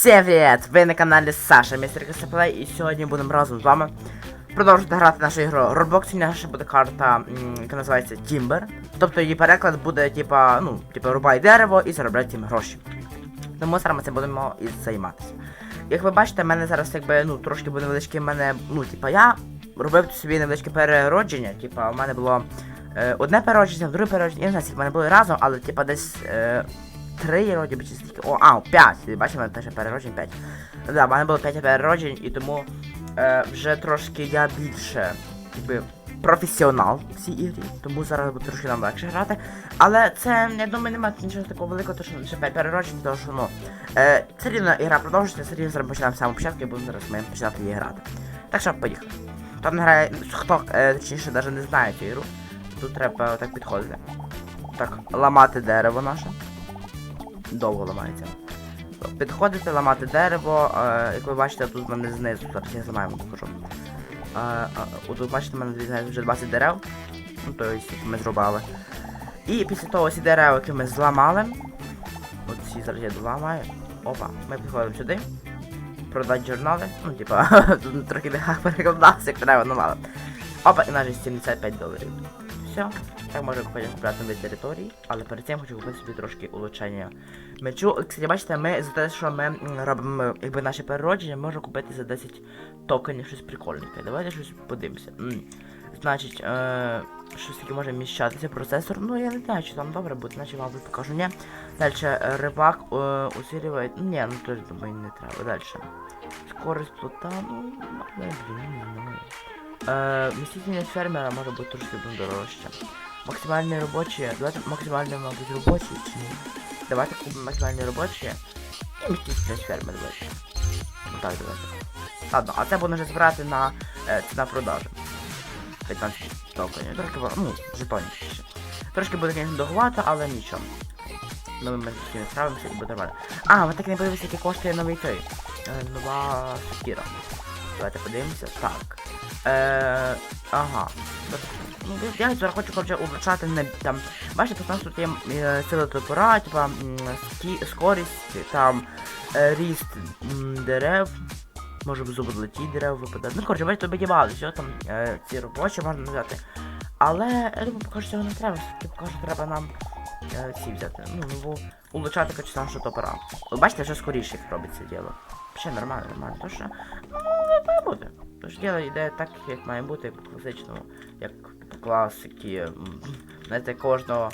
Всем привет! Ви на каналі Саша, містер Касаплей, і сьогодні будемо разом з вами продовжувати грати нашу ігру Roblox. Сьогодні наша буде карта, яка називається Timber. Тобто її переклад буде, типа, ну, типа, рубай дерево і заробляй цим гроші. Тому зараз ми цим будемо і займатися. Як ви бачите, в мене зараз якби, ну, трошки буде невеличке мене, ну, типа, я робив собі невеличке переродження, типа, у мене було е, одне переродження, друге переродження, я не знаю, скільки в мене було разом, але типа десь е, три вроді би чи стільки. О, а, п'ять. Мене теж перероджень п'ять. Да, в мене було п'ять перероджень, і тому е, вже трошки я більше, якби, професіонал в цій ігрі, тому зараз буде трошки нам легше грати. Але це, я думаю, немає нічого такого великого, тому що лише 5 перероджень, тому що, ну, е, це рівно ігра продовжується, все рівно зараз починаємо з самого початку і будемо зараз ми починати її грати. Так що, поїхали. Хто не грає, хто, е, точніше, навіть не знає цю ігру, тут треба так підходити. Так, ламати дерево наше. Довго ламається. Підходити, ламати дерево, е, як ви бачите, тут в мене знизу, зараз я зламаю покажу. Е, е, тут бачите, в мене вже 20 дерев. Ну, то які ми зрубали. І після того ці дерева, які ми зламали. Оці зараз я доламаю. Опа, ми підходимо сюди. Продати журнали. Ну, типа, тут трохи не перекладався, як треба, ну ладно. Опа, і навіть 75 доларів. Все. Так можу купляти нові території, але перед цим хочу купити собі трошки улучшення мечу. Кстати, бачите, ми за те, що ми робимо якби наше переродження, можемо купити за 10 токенів щось прикольненьке. Давайте щось подивимося. Значить, е, щось таке може вміщатися процесор. Ну я не знаю, чи там добре буде, наче мабуть покажу. Ні. Далі е, рибак е, усилює. Ні, ну теж думаю не треба. Далі. Скорость плота, ну, блін, не знаю. Е, містительність фермера може бути трошки дорожче. Максимальні робочі. Давайте максимальні, мабуть, робочі чи ні. Давайте купимо максимальні робочі. І фермера давайте. Ну так, давайте. Ладно, а це будемо вже збирати на е, ціна продажу. 15 токенів. Трошки, ну, жетонів ще. Трошки буде, звісно, довгувато, але нічого. Ну, ми з цим справимося і буде нормально. А, ви так не подивилися, який коштує новий той. Е, нова сокіра. Давайте подивимося. Так. Е, ага. Ну, я- зараз хочу коротше, улучшати не там. Бачите, тут у нас тут є е, сила топора, типа скорість, там е, ріст дерев. Може зубодлеті дерев випадати. Ну, коротше, бачите, тобі багато всього там е, ці робочі можна взяти. Але я думаю, поки що цього не треба, поки що треба нам ці взяти. Ну, нову улучшати коротше, нашу топора. Бачите, вже скоріше робить це діло. Ще нормально, нормально. То ну, має бути. Тож діло йде так, як має бути, по класичному, як класики. Знаєте, кожного.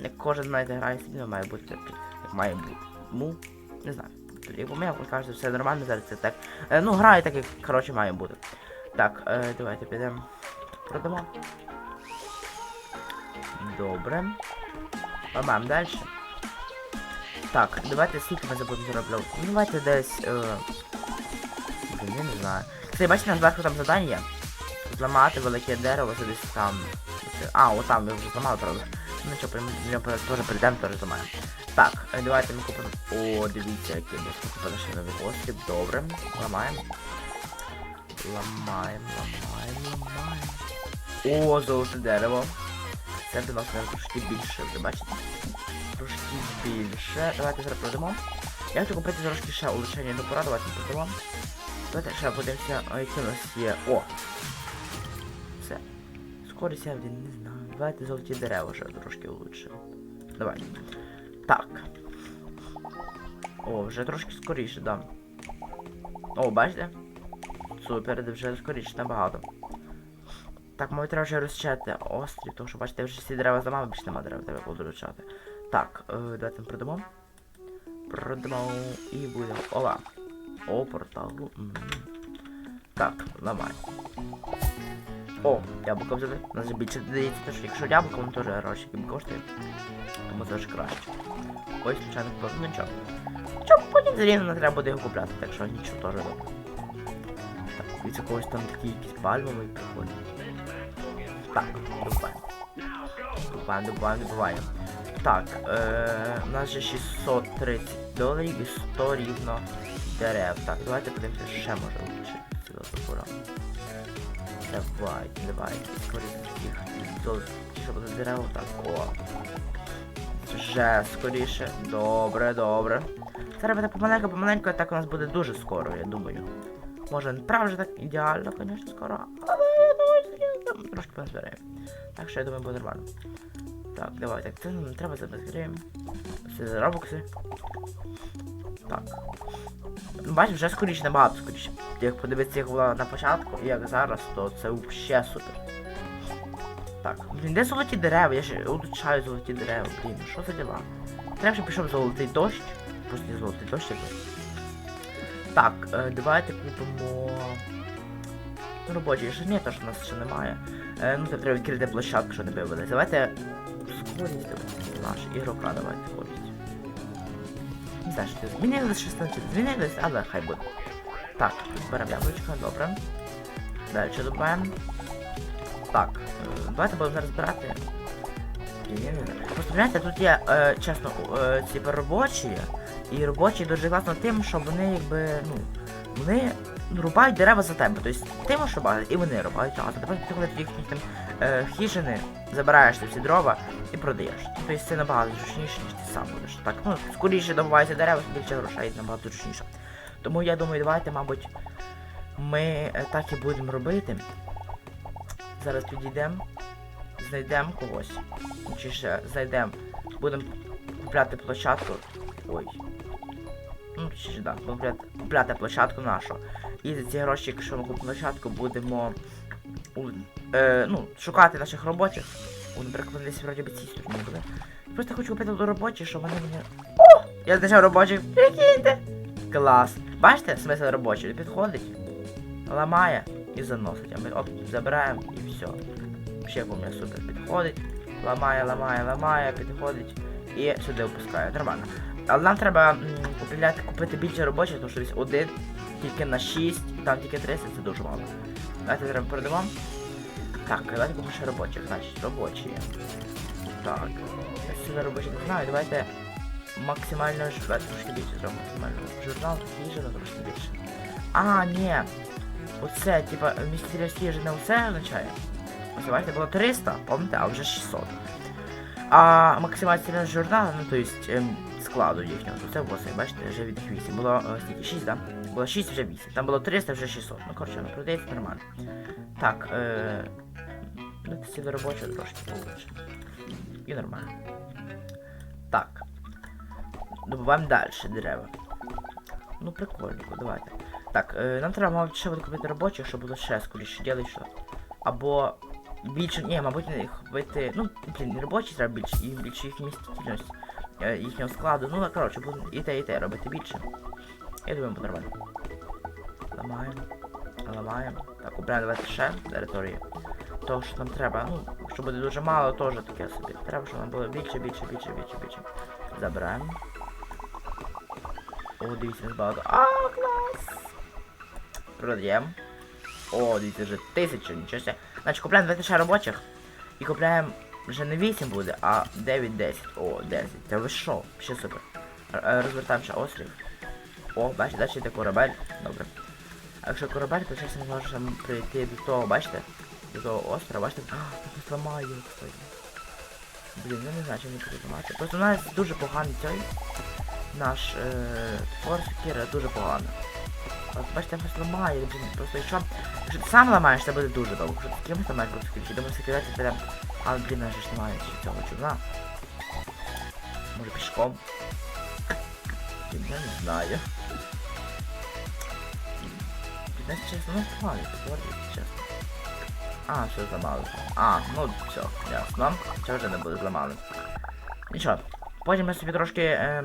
Як кожен знаєте, грає сильно має бути так, як має бути. Ну, не знаю. Як у мене кажуть, все нормально, зараз це так. Е, ну, грає так, як коротше має бути. Так, е, давайте підемо. Продамо. Добре. Ламаємо далі. Так, давайте скільки ми забудемо заробляти. Ну, давайте десь. Е... Я не знаю. Кстати, бачите, на зверху там завдання. Зламати велике дерево, це десь там. А, от там ми вже зламали, правда. Ну що, теж прийдемо, теж зламаємо. Так, е, давайте ми купимо. О, дивіться, який ми купили ще новий острів. Добре. Ламаємо. Ламаємо, ламаємо, ламаємо. О, золоте дерево. Це до нас наверное, трошки більше, ви бачите? Трошки більше. Давайте зараз продамо. Я хочу купити трошки ще улучшення до пора, давайте продамо. Давайте ще подивимося, а які у нас є. О! Все. Скорість я не знаю. Давайте золоті дерева ще трошки улучшимо. Давай. Так. О, вже трошки скоріше, да. О, бачите? Супер, вже скоріше набагато. Так, мабуть, треба вже розчати острів, тому що бачите, вже всі дерева зламав, більше нема дерев, треба буду розчати. Так, е, давайте ми продамо. Продамо і будемо. Ола. О, портал. Так, ламай. О, яблуко взяли. У нас більше додається, тому що якщо яблуко, воно теж гроші коштує. Тому це ж краще. Ось, звичайно, купив. Ну нічого. Нічого, потім все не треба буде його купляти, так що нічого теж добре. Так, від якогось там такий якийсь пальмовий приходить. Так, добуваємо. Добуваємо, добуваємо, добуваємо. Так, е, у нас же 630 доларів і 100 рівно дерев. Так, давайте подивимося, ще може лучше сюди топора. Давай, давай, скоріше таких золотих, що буде дерева, так, о. Вже скоріше. Добре, добре. Це робити помаленьку, помаленьку, і так у нас буде дуже скоро, я думаю. Може, не прав так ідеально, звісно, скоро. Але я думаю, що там трошки позбираємо. Так що я думаю, буде нормально. Так, давай, так, це нам треба забезпечуємо. Все за робокси. Так. Бачиш, вже скоріше, набагато скоріше. Як подивитися, як було на початку, як зараз, то це взагалі супер. Так, блін, де золоті дерева? Я ще улучшаю золоті дерева, блін, що за діла? Треба, щоб пішов золотий дощ. Просто не золотий дощ якби. Так, е, давайте купимо. Робочий ще ні, що в нас ще немає. Е, ну, це треба відкрити площадку, що не вивели. Давайте скорість наш ігрока, давайте скорість. Не знаю, що змінилось, щось чи змінилось, але хай буде. Так, беремо яблучко, добре. Далі добавимо? Так, е, давайте будемо зараз брати. Просто знаєте, тут є, е, чесно, е, ці робочі, і робочі дуже класно тим, що вони якби, ну, вони рубають дерева за тебе. Тобто ти можеш рубати, і вони рубають, а тепер ти коли їхні там е, хижини, забираєш ці дрова і продаєш. Тобто це набагато зручніше, ніж ти сам будеш. Так, ну, скоріше добувається дерева, більше грошей, набагато зручніше. Тому я думаю, давайте, мабуть, ми е, так і будемо робити. Зараз підійдемо, знайдемо когось. Чи ще знайдемо. Будемо купляти площадку. Ой. Ну, чи да, купляти, площадку нашу. І за ці гроші, якщо ми купимо площадку, будемо у, е, ну, шукати наших робочих. У, наприклад, вони десь вроді би цій стороні були. Просто хочу купити до робочих, щоб вони мені. О! Я знайшов робочих. Прикиньте! Клас. Бачите, смисл робочий підходить, ламає і заносить. А ми оп, забираємо і все. Ще по мене супер підходить. Ламає, ламає, ламає, підходить і сюди опускає. Нормально. Але нам треба купляти, купити більше робочих, тому що десь один тільки на 6, там тільки 30, це дуже мало. Давайте зараз передамо. Так, давайте купимо ще робочих, значить, робочі. Так. Я сюди робочі не знаю, давайте максимально ж давайте трошки більше зробимо максимально. Журнал хижина трошки більше. А, ні. Оце, типа, містеріс хижина оце означає. Ось давайте було 300, пам'ятаєте, а вже 600. А максимальний журналу, ну то есть ем, складу їхнього, то це 8, бачите, вже від них 8. Було е, скільки? 6, да? Було 6, вже 8. Там було 300, вже 600. Ну, коротше, воно продається нормально. Так, е... Ну, це до робочого трошки получше. І нормально. Так. Добуваємо далі дерева. Ну, прикольненько, давайте. Так, е, нам треба, мабуть, ще буде купити робочих, щоб було ще скоріше діли, що. Або більше, ні, мабуть, їх купити, ну, блін, робочі треба більше, і більше їх містительність, е, їхнього складу. Ну, коротше, будемо і те, і те робити більше. Я думаю, буде нормально. Ламаємо. Ламаємо. Так, давайте ще території. То, що нам треба, ну, якщо буде дуже мало, теж таке собі. Треба, щоб нам було більше, більше, більше, більше, більше. Забираємо. О, дивіться, не багато. А, клас! Продаємо. О, дивіться, вже тисяча, нічого себе. Значить, купляємо 20 ще робочих. І купляємо вже не 8 буде, а 9-10. О, 10. Це ви що? Ще супер. Е, Розвертаємо ще острів. О, бачите, далі йде корабель. Добре. А якщо корабель, то зараз ми можемо прийти до того, бачите? До того острова, бачите? А, тут зламаю, кстати. Блін, я не знаю, чи мені тут зламати. Просто у нас дуже поганий цей. Наш е, форс дуже погано. От бачите, я просто ламаю, просто якщо, сам ламаєш, це буде дуже довго. Якщо ти кимось ламаєш, просто включити, думаю, секретарі прям... Але, блін, я ж немає цього човна. Може пішком? Я не знаю. Блін, чесно, ну плаваю, говорити, чесно. А, все зламали. А, ну все, ясно. Це вже не буде зламали. Нічого. Потім ми собі трошки е,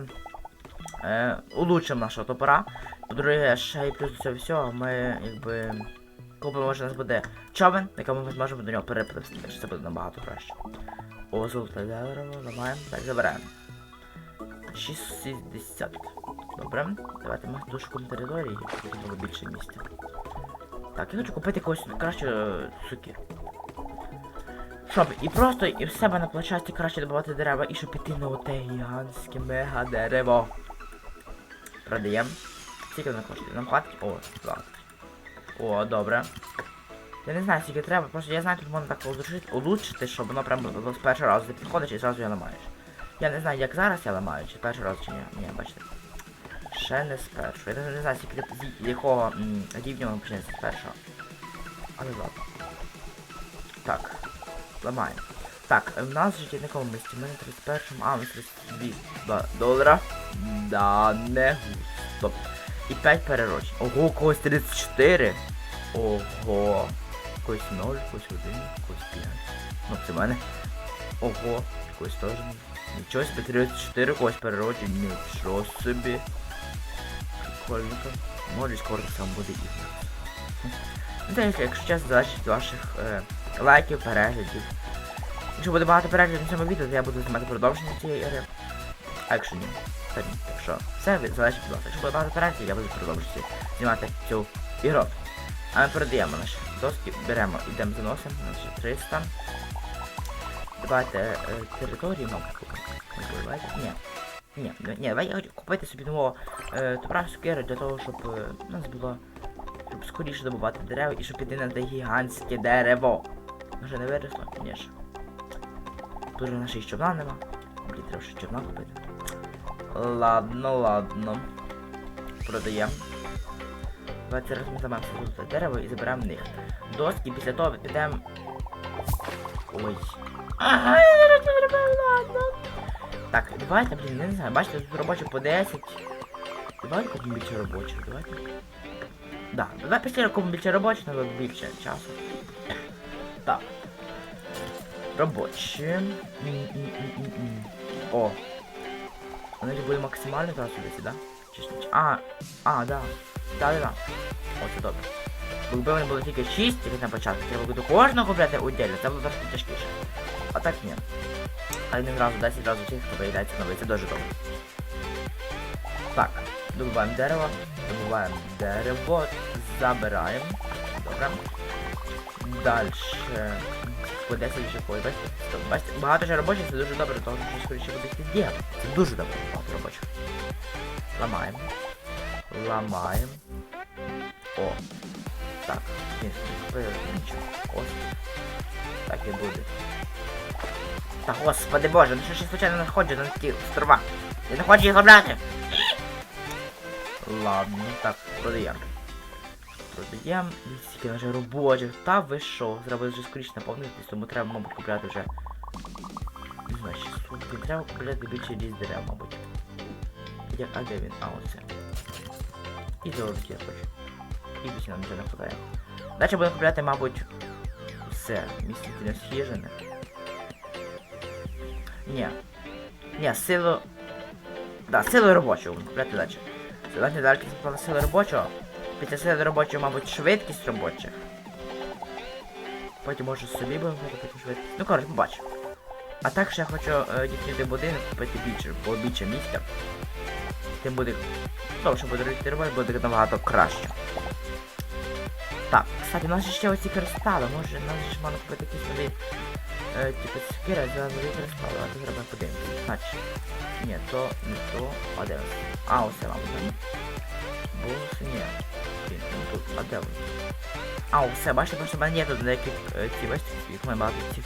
е, улучшимо нашого топора. По-друге, ще й плюс до цього всього, ми якби купимо, може у нас буде човен, на якому ми зможемо до нього перепливти, що це буде набагато краще. О, золоте дерево, ламаємо. Так, забираємо. 660. Добре. Давайте ми дошукаємо території, щоб було більше місця. Так, я хочу купити якогось краще суки. Щоб і просто і в себе на площадці краще добувати дерева, і щоб піти на оте гігантське мега дерево. Продаємо. Скільки? Нам хватить? О, 20. О, добре. Я не знаю, скільки треба, просто я знаю, тут можна так улучшити, щоб воно прям з першого разу ти підходиш і зразу я ламаєш. Я не знаю, як зараз я ламаю, чи перший раз, чи ні. Ні, бачите. ще не з першого. Я не знаю, скільки з якого рівня воно почнеться з першого. Але ладно. Так. Ламаємо. Так, в нас життя місці? У мене 31 а, у нас 32 долара. Да, не густо. І 5 перерочень. Ого, когось 34. Ого. Когось 0, когось 1, когось 5. Ну, це в мене. Ого, когось теж. ні. Нічого собі 34, когось перероджень. Нічого собі. Прикольненько. Може скоро так само буде нас. Ну, це, якщо- чесно, залежить ваших е, лайків, переглядів. Якщо буде багато переглядів на цьому відео, то я буду знімати продовження цієї ігри. А якщо ні, то ні. Так що, все залежить від вас. Якщо буде багато переглядів, я буду продовжувати знімати цю ігру. А ми передаємо наші доски, беремо, йдемо заносимо, вже 300. Давайте е, території, мабуть, давайте. Ні. Ні, ні, давай я хочу купити собі нового е, топра для того, щоб е, у нас було щоб скоріше добувати дерева і щоб піти на те гігантське дерево. Вже не виросло? Ні ж. Тут же нашої човна нема. Блін, треба ще човна купити. Ладно, ладно. Продаємо. Давайте замаємо тут дерево і заберемо в них. Доски після того підемо. Ой. Ага, я зараз це зробив, ладно. Так, давайте, блін, не знаю, бачите, тут робочих по 10. Давайте купимо більше робочих, давайте. Да, давай після купимо більше робочих, треба більше часу. Так. Робочі. О. Вони ж були максимально зараз сюди, да? Чи? А, а, да. Да, да, да. О, це добре. Якби вони були тільки 6, тільки на початку, треба буде кожного купляти удільно, це було трошки тяжкіше. А так ні. А не зразу 10 разів всіх, хто виїдається новий, це дуже добре. Так, добуваємо дерево, добуваємо дерево, забираємо. Добре. Дальше. 10 вже ходить, бачите? Багато ж робочих, це дуже добре, тому що скоріше буде йти. Це дуже добре, багато робочих. Ламаємо. Ламаємо. О. Так, ні, нічого. Ось. Так і буде. Та господи боже, ну що ж я случайно знаходжу на такі острова? Я не їх обрати. Ладно, так, продаємо. Продаємо. Скільки вже робочих. Та ви що? Треба вже скоріше наповнитись, тому треба, мабуть, купляти вже. Не знаю, 600. Він треба купляти більше ліс дерев, мабуть. Як, а де він? А, оце. І золоті я хочу. І більше нам вже не хватає. Далі будемо купляти, мабуть, все. Місце для схижених. Ні. Ні, силу. Да, силу робочого купляти далі. Давайте далі силу робочого. Після сили робочого, мабуть, швидкість робочих. Потім може собі будемо потім швидкість. Ну коротше, побачимо. А також я хочу е, дійти будинок купити більше, бо більше місця. Тим буде. Ну, що буде робити буде набагато краще. Так, кстати, у нас ще оці кристали, може нам ж можна купити якісь нові. Е, типу спіра за нові кристали, а то зробимо подивимося. Значить. Ні, то не то, а де? А, це, мабуть. Бо ні. Блін, ну тут, а де вони? А, все, бачите, просто в мене є тут деяких е, ці ось, їх має багато цих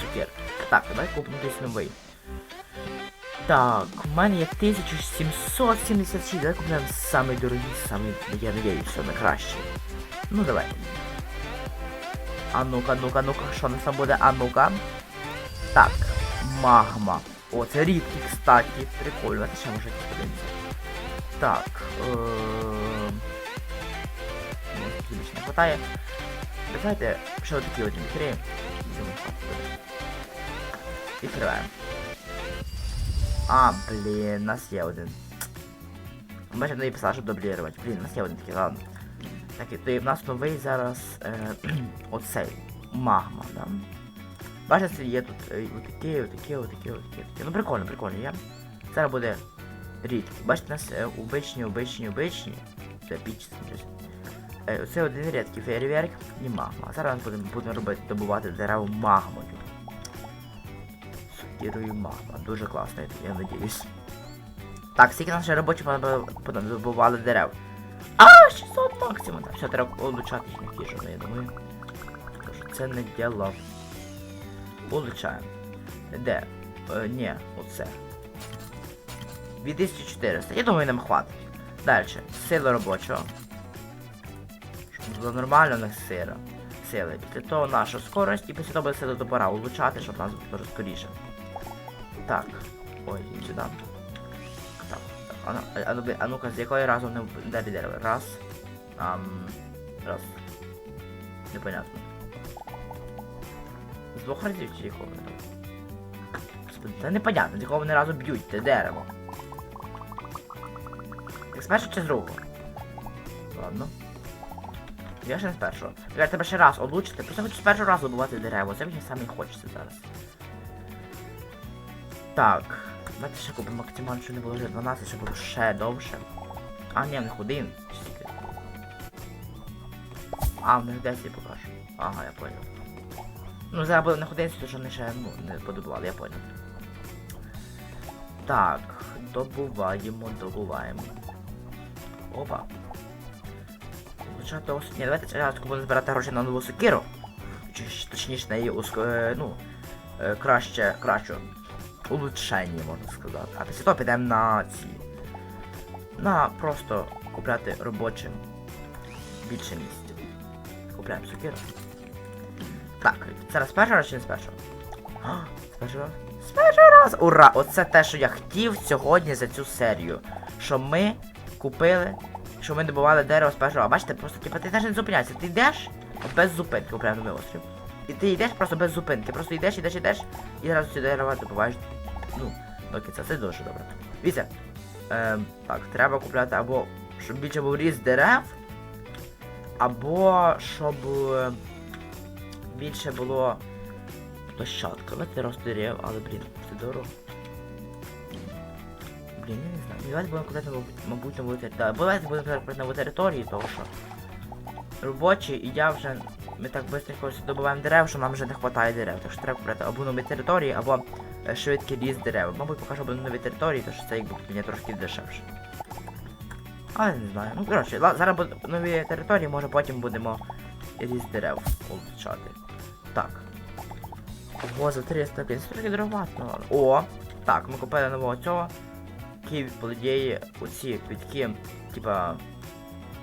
цукер. Так, давай купимо якийсь новий. Так, у мене є 1776, давай купимо самий дорогий, самий, я надіюсь, що найкращий. Ну давай. А ну-ка, ну-ка, ну-ка, що у нас там буде? А ну-ка. Так, магма. О, це рідкий, кстати. Прикольно, це ще може. Так, эм... хватає. Давайте ще отакі от відкриємо. Відкриваємо. А, блін, нас є один. Бачите, не писала, щоб дублірувати. Блін, нас є один такий, ладно. Так, і в нас новий зараз е, оцей магма, да? Бачите, є тут отакі, отакі, отакі, отакі. Ну прикольно, прикольно, є. Зараз буде рідкий. Бачите, у нас обичні, обичні, обичні. Це піч, щось. Е, Оце один рідкий фейерверк і магма. Зараз будемо будемо робити, добувати дерева магмою. Сукірою магма. Дуже класно, я- надіюсь. Так, скільки наші робочі добували дерев. А, 600 максимум. Так, все, треба улучшати їх їжу, я думаю. Що це не діло. Улучшаємо. Де? Е, ні, оце. 2400. Я думаю, нам хватить. Далі. Сила робочого. Було нормально у них сила. Сили. Після того наша скорость і після того буде сила топора улучшати, щоб нас було скоріше. Так. Ой, сюди. Так, так. А, ну- а, ну, ну-ка, з якої разу не далі дерево? Раз. Ам. Раз. Непонятно. З двох разів чи якого? Це непонятно, з якого вони разу б'ють, те дерево. Так з першого чи з другого? Ладно. Я ще не з першого. Я тебе ще раз облучити, просто хочу з першого разу добувати дерево, це мені саме хочеться зараз. Так. Давайте ще купимо максимально, що не було вже 12, щоб було ще довше. А, ні, в них один. скільки? А, в них 10 покажу. Ага, я понял. Ну, зараз буде в них 11, то що вони ще ну, не подобували, я понял. Так, добуваємо, добуваємо. Опа. Почати ось. Ні, давайте спочатку будемо збирати гроші на нову сокиру. Чи точніше на її е, ну, е, краще, краще улучшення, можна сказати. А після того підемо на ці. На просто купляти робочим більше місць. Купляємо сокиру. Так, зараз з першого раз чи не з першого? З першого раз? З першого раз! Ура! Оце те, що я хотів сьогодні за цю серію. Що ми купили, що ми добували дерево з першого. Бачите, просто типу, ти навіть не зупиняйся, ти йдеш без зупинки купляємо новий острів. І ти йдеш просто без зупинки. Просто йдеш, йдеш, йдеш, і одразу ці дерева добуваєш. Ну, до кінця. Це дуже добре. Дивіться. Ем, так, треба купляти або щоб більше був ріст дерев, або щоб е, більше було площадка. Давайте рост дерев, але блін, це дорого. Блін, я не знаю. Давайте будемо купляти, мабуть, нову територію. Да, давайте будемо купляти нову територію, тому що робочі і я вже ми так швидко добуваємо дерев, що нам вже не вистачає дерев. Так що треба купляти або нові території, або швидкий ріст дерев. Мабуть, що буде нові території, тому що це якби мені трошки дешевше. Але не знаю. Ну коротше, зараз нові території, може потім будемо ріст дерев улучшати. Так. Ого, за 300 це трохи дороговато, ну. О! Так, ми купили нового цього. Який, по оці квітки, типа,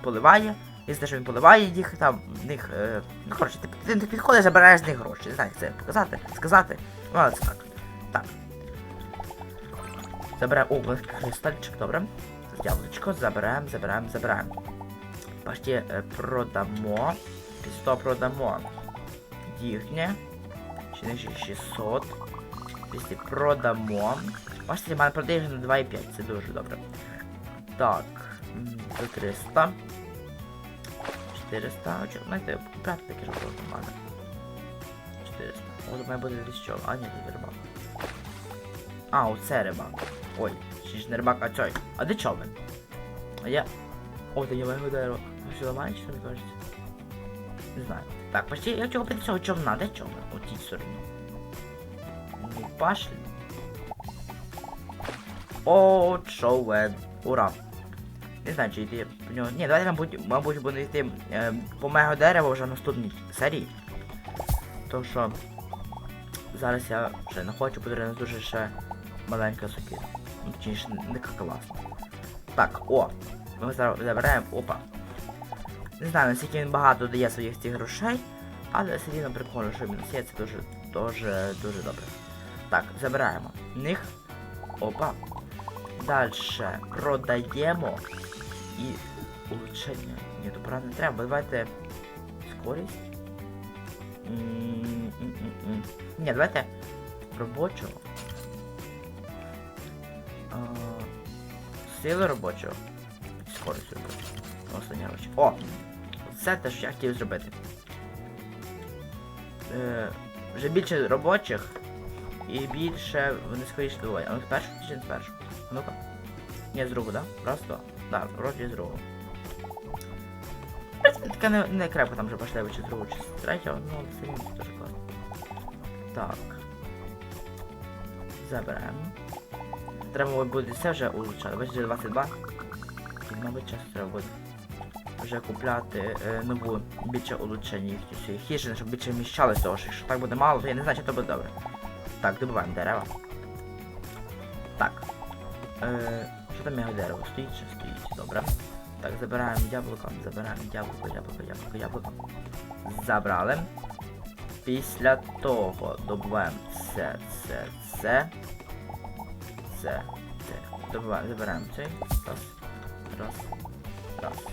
поливає. І те, що він поливає їх, там, в них, е, ну коротше, ти, ти, підходиш, забираєш з них гроші. Не знаю, як це показати, сказати. Ну, але це так. Так. Забираємо. О, у кристальчик, добре. Яблучко, забираємо, забираємо, забираємо. Бачите, е, продамо. Після того продамо. Їхнє. Ще не 600. Після продамо. Бачите, мене продає на 2,5, це дуже добре. Так. До 300. 400. А чого? Знаєте, купляти таке ж було нормально. 400. О, має бути десь що. А, ні, тут рибак. А, оце рибак. Ой, ще ж не рибак, а цей. А де човен? А я... О, то я маю дерево. А що ламає, що мені кажеться? Не знаю. Так, почти я чого до цього човна, де човен? У тій. Ну, пошли. О, човен. Ура. Не знаю, чи йти по нього. Ні, давайте, мабуть, мабуть, буду йти е, по мега дерево вже в наступній серії. То що зараз я вже не хочу, нас дуже ще маленька сокира. Ну, точніше, не класна. Так, о! Ми зараз забираємо. Опа. Не знаю, наскільки він багато дає своїх цих грошей, але все рівно прикольно, що він носить, це дуже, дуже, дуже добре. Так, забираємо. Них. Опа. Дальше продаємо і улучшення. Ні, правда не треба. Давайте скорість. Ні, давайте робочого. А, Сили робочого. Скорість робочого. Гроші. О! Це те, що я хотів зробити. Е, вже більше робочих і більше вони скоріше двоє. А ну з чи не? А Ну-ка. Ні, з другого, да? Раз, два. Да, вроді з. В таке не, не крепко там вже пошли чи з другого, чи третього, ну рівно це дуже класно. Так. Заберемо. Треба буде все вже улучшати. Бачите, 22. І, мабуть, час треба буде вже купляти е, нову більше цієї хижини, щоб більше вміщалося того, що так буде мало, то я не знаю, чи то буде добре. Так, добуваємо дерева. Так. Е, Що там його дерево? Стоїть чи стоїть? Добре. Так, забираємо яблуко, забираємо яблуко, яблуко, яблуко, яблуко. Забрали. Після того добуваємо це, це, це. Це, це. Добуваємо, забираємо цей. Раз. Раз. Раз.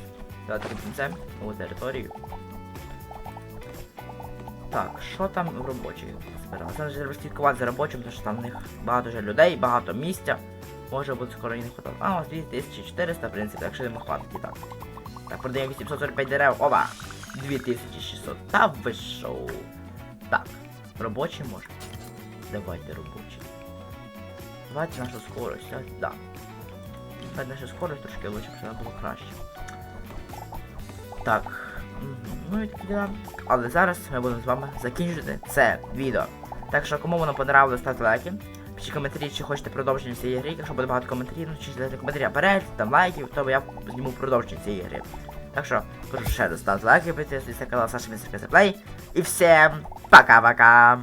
Давайте робимо це у територію. Так, що там в збирали? Зараз треба слідкувати за робочим, тому що там в них багато вже людей, багато місця. Може бути скоро і не хватало. А, ось 2400, в принципі, якщо не хватить так. Так, продаємо 845 дерев. Оба! 2600. Та ви шоу. Так, робочі може. Давайте робочі. Давайте нашу скорость, а? Да. Давайте нашу скорость трошки лучше, щоб вона було краще. Так. Ну і такі діла. Але зараз ми будемо з вами закінчити це відео. Так що кому воно понравилось, ставте лайки. Пишіть коментарі, чи хочете продовження цієї гри, якщо буде багато коментарів, ну чи дайте коментарі, перегляд, там лайків, то я зніму продовження цієї гри. Так що, прошу ще раз, ставте лайки, підписуйтесь на канал Саша Містер Плей. І всім пока-пока!